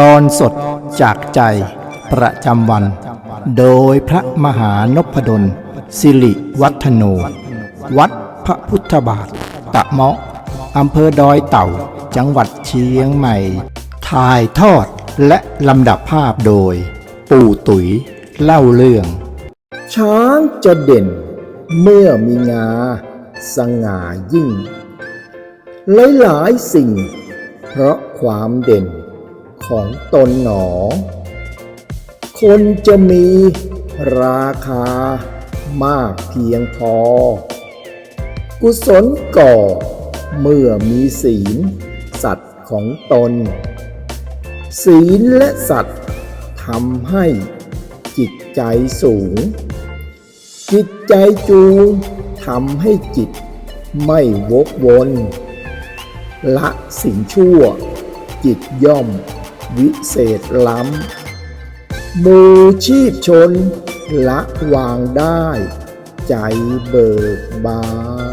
ตอนสดจากใจประจำวัน โดยพระมหานพดล สิริวัฒโน วัดพระพุทธบาท ตะเมาะอำเภอดอยเต่า จังหวัดเชียงใหม่ ถ่ายทอดและลำดับภาพโดย ปู่ตุ๋ยเล่าเรื่อง ช้างจะเด่นเมื่อมีงา สง่ายิ่ง หลายๆสิ่ง เพราะความเด่น ของตนหนอ คนจะมีราคามากเพียงพอ กุศลก่อเมื่อมีศีล สัตว์ของตน ศีลและสัตว์ทำให้จิตใจสูง จิตใจจูงทำให้จิตไม่วกวน ละสิ่งชั่ว จิตย่อม วิเศษล้ำหมูชีพชนละวางได้ ใจเบิกบาน